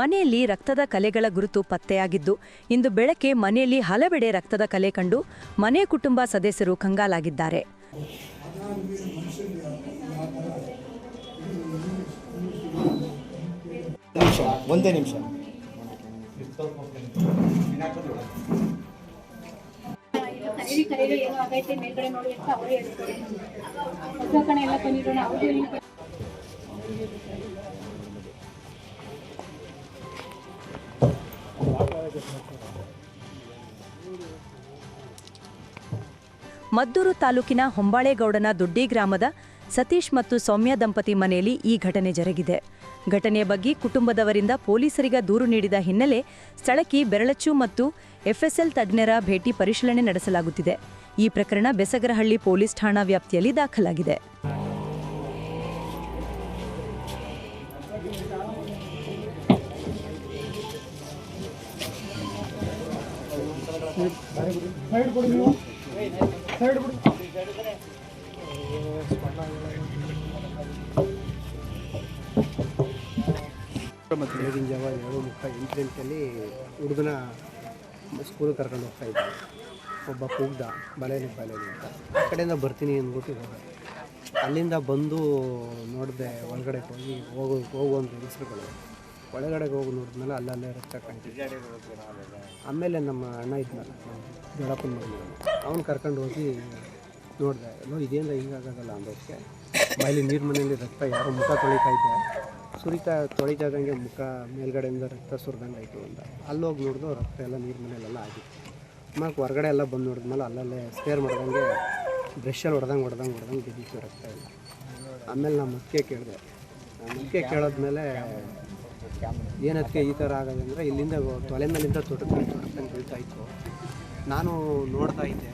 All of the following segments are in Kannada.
ಮನೆಯಲ್ಲಿ ರಕ್ತದ ಕಲೆಗಳ ಗುರುತು ಪತ್ತೆಯಾಗಿದ್ದು ಇಂದು ಬೆಳಕೆ ಮನೆಯಲ್ಲಿ ಹಲವೆಡೆ ರಕ್ತದ ಕಲೆ ಕಂಡು ಮನೆ ಕುಟುಂಬ ಸದಸ್ಯರು ಕಂಗಾಲಾಗಿದ್ದಾರೆ. ಒಂದೇ ನಿಮಿಷ. ಕರೀರಿ ಕರೀರಿ ಏನೋ ಆಗೈತೆ ಮೇಲ್ಗಡೆ ನೋಡಿ ಅಂತ ಅವರು ಹೇಳ್ತಾರೆ. ಹೊಸ ಎಲ್ಲ ಬಂದಿರೋಣ ಅವ್ರಿಗೂ ಮದ್ದೂರು ತಾಲೂಕಿನ ಹೊಂಬಾಳೆಗೌಡನ ದೊಡ್ಡಿ ಗ್ರಾಮದ ಸತೀಶ್ ಮತ್ತು ಸೌಮ್ಯ ದಂಪತಿ ಮನೆಯಲ್ಲಿ ಈ ಘಟನೆ ಜರುಗಿದೆ. ಘಟನೆಯ ಬಗ್ಗೆ ಕುಟುಂಬದವರಿಂದ ಪೊಲೀಸರಿಗೆ ದೂರು ನೀಡಿದ ಹಿನ್ನೆಲೆ ಸ್ಥಳಕ್ಕೆ ಬೆರಳಚ್ಚು ಮತ್ತು ಎಫ್ಎಸ್ಎಲ್ ತಜ್ಞರ ಭೇಟಿ ಪರಿಶೀಲನೆ ನಡೆಸಲಾಗುತ್ತಿದೆ. ಈ ಪ್ರಕರಣ ಬೆಸಗರಹಳ್ಳಿ ಪೊಲೀಸ್ ಠಾಣಾ ವ್ಯಾಪ್ತಿಯಲ್ಲಿ ದಾಖಲಾಗಿದೆ. ಬೆಳಗಿನ ಜಾವ ಏಳು ಎಂಟು ಗಂಟೆಯಲ್ಲಿ ಹುಡುಗನ ಸ್ಕೂಲಿಗೆ ಕರ್ಕೊಂಡು ಹೋಗ್ತಾ ಇದ್ದೆ ಒಬ್ಬ ಕೂಗ್ದ ಬಲೇಲಿ ಬಲೇಲಿ ಅಂತ ಆ ಕಡೆಯಿಂದ ಬರ್ತೀನಿ ಅಂದ್ಬಿಟ್ಟು ಹೋಗ ಅಲ್ಲಿಂದ ಬಂದು ನೋಡಿದೆ ಒಳಗಡೆ ಹೋಗಿ ಹೋಗೋ ಹೋಗು ಅಂತ ಹೆಸರುಗಳು ಒಳಗಡೆಗೆ ಹೋಗಿ ನೋಡಿದ್ಮೇಲೆ ಅಲ್ಲಲ್ಲೇ ರಕ್ತ ಆಮೇಲೆ ನಮ್ಮ ಅಣ್ಣ ಇದ್ನಲ್ಲ ನಮ್ಮ ದೊಡ್ಡಪ್ಪನ ಮಗನ ಅವ್ನು ಕರ್ಕೊಂಡು ಹೋಗಿ ನೋಡಿದೆ ಎಲ್ಲೋ ಇದೇನು ಹಿಂಗಾಗಲ್ಲ ಅಂದೋಕ್ಕೆ ಬಾಯಲ್ಲಿ ನೀರು ಮನೆಯಲ್ಲಿ ರಕ್ತ, ಯಾರೋ ಮುಖ ತೊಳಿತಾ ಇದ್ದೆ. ಸುರಿತಾ ತೊಳಿತಾದಂಗೆ ಮುಖ, ಮೇಲ್ಗಡೆಯಿಂದ ರಕ್ತ ಸುರಿದಂಗೆ ಆಯಿತು ಅಂತ. ಅಲ್ಲೋಗಿ ನೋಡಿದ್ರು ರಕ್ತ ಎಲ್ಲ ನೀರು ಮನೆಯಲ್ಲೆಲ್ಲ ಆಗಿತ್ತು. ಆಮೇಲೆ ಹೊರಗಡೆ ಎಲ್ಲ ಬಂದು ನೋಡಿದ್ಮೇಲೆ ಅಲ್ಲಲ್ಲೇ ಸ್ಪೇರ್ ಮಾಡ್ದಂಗೆ ಬ್ರಷಲ್ಲಿ ಹೊಡೆದಂಗೆ ಹೊಡೆದಂಗೆ, ಹೊಡ್ದಂಗೆ ಬಿದ್ದಿತ್ತು ರಕ್ತ ಎಲ್ಲ. ಆಮೇಲೆ ನಾನು ಮುಖ್ಯ ಕೇಳಿದೆ. ಮುಖ್ಯ ಕೇಳೋದ್ಮೇಲೆ ಏನದಕ್ಕೆ ಈ ಥರ ಆಗೋದು ಇಲ್ಲಿಂದ ತೊಲೆ ಮೇಲಿಂದ ತೊಡಕಂಡು ಬೀಳ್ತಾ ಇತ್ತು. ನಾನು ನೋಡ್ತಾ ಇದ್ದೆ.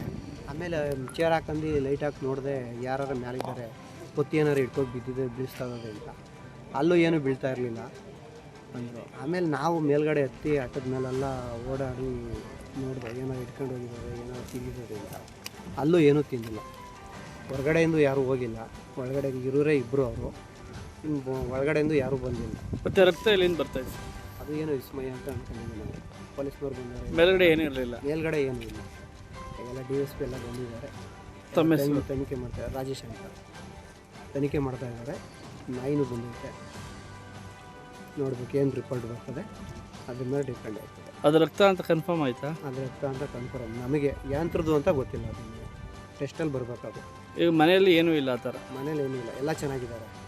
ಆಮೇಲೆ ಚೇರ್ ಹಾಕೊಂಡು ಲೈಟ್ ಹಾಕಿ ನೋಡಿದೆ ಯಾರು ಮ್ಯಾಲಿದ್ದಾರೆ. ಪೊತ್ತಿ ಏನಾರು ಇಟ್ಕೊಂಡು ಬಿದ್ದಿದೆ ಬೀಳ್ತಾ ಇರೋದು ಅಂತ. ಅಲ್ಲೂ ಏನೂ ಬೀಳ್ತಾ ಇರಲಿಲ್ಲ. ಅಂದರು. ಆಮೇಲೆ ನಾವು ಮೇಲ್ಗಡೆ ಹತ್ತಿ ಆಟದ ಮೇಲೆಲ್ಲ ಓಡಾಡಿ ನೋಡಿದೆ, ಏನೋ ಇಟ್ಕೊಂಡು ಹೋಗಿದ್ದಾರೆ, ಏನೋ ತಿಂದಿದ್ದಾರೆ ಅಂತ. ಅಲ್ಲೂ ಏನೂ ತಿಂದಿಲ್ಲ. ಹೊರಗಡೆಯಿಂದ ಯಾರೂ ಹೋಗಿಲ್ಲ. ಒಳಗಡೆ ಇರೋರೇ ಇಬ್ಬರು ಅವರು. ಒಳಗಡೆಯಿಂದ ಯಾರೂ ಬಂದಿಲ್ಲ. ಮತ್ತೆ ರಕ್ತ ಎಲ್ಲಿಂದ ಬರ್ತಾ ಇದೆ? ಅದು ಏನು ವಿಸ್ಮಯ ಅಂತ ಅನ್ಕೊಂಡಿದ್ದೀನಿ ನಾನು ಪೊಲೀಸ್ನವ್ರು ಬಂದಿದ್ದಾರೆ ಮೇಲ್ಗಡೆ ಏನೂ ಇರಲಿಲ್ಲ. ಮೇಲ್ಗಡೆ ಏನೂ ಇಲ್ಲ. ಎಲ್ಲ ಡಿ ಎಸ್ ಪಿ ಎಲ್ಲ ಬಂದಿದ್ದಾರೆ. ತಮ್ಮ ಹೆಸರು? ತನಿಖೆ- ತನಿಖೆ ಮಾಡ್ತಾರೆ ರಾಜೇಶ್ ಅಂತ. ತನಿಖೆ ಮಾಡ್ತಾ ಇದ್ದಾರೆ. ನಾಯಿನೂ ಬಂದೈತೆ ನೋಡ್ಬೇಕು ಏನು ರಿಪೋರ್ಟ್ ಬರ್ತದೆ. ಅದ್ರ ಮೇಲೆ ಡಿಪೆಂಡ್ ಆಗ್ತದೆ. ಅದು ರಕ್ತ ಅಂತ ಕನ್ಫರ್ಮ್ ಆಯ್ತಾ? ಅದು ರಕ್ತ ಅಂತ ಕನ್ಫರ್ಮ್ ನಮಗೆ ಯಾಂತ್ರದ್ದು ಅಂತ ಗೊತ್ತಿಲ್ಲ ಅದನ್ನು ಟೆಸ್ಟಲ್ಲಿ ಬರಬೇಕಾದ್ರೆ ಈಗ ಮನೆಯಲ್ಲಿ ಏನೂ ಇಲ್ಲ ಆ ಥರ? ಮನೇಲಿ ಏನೂ ಇಲ್ಲ. ಎಲ್ಲ ಚೆನ್ನಾಗಿದ್ದಾರೆ.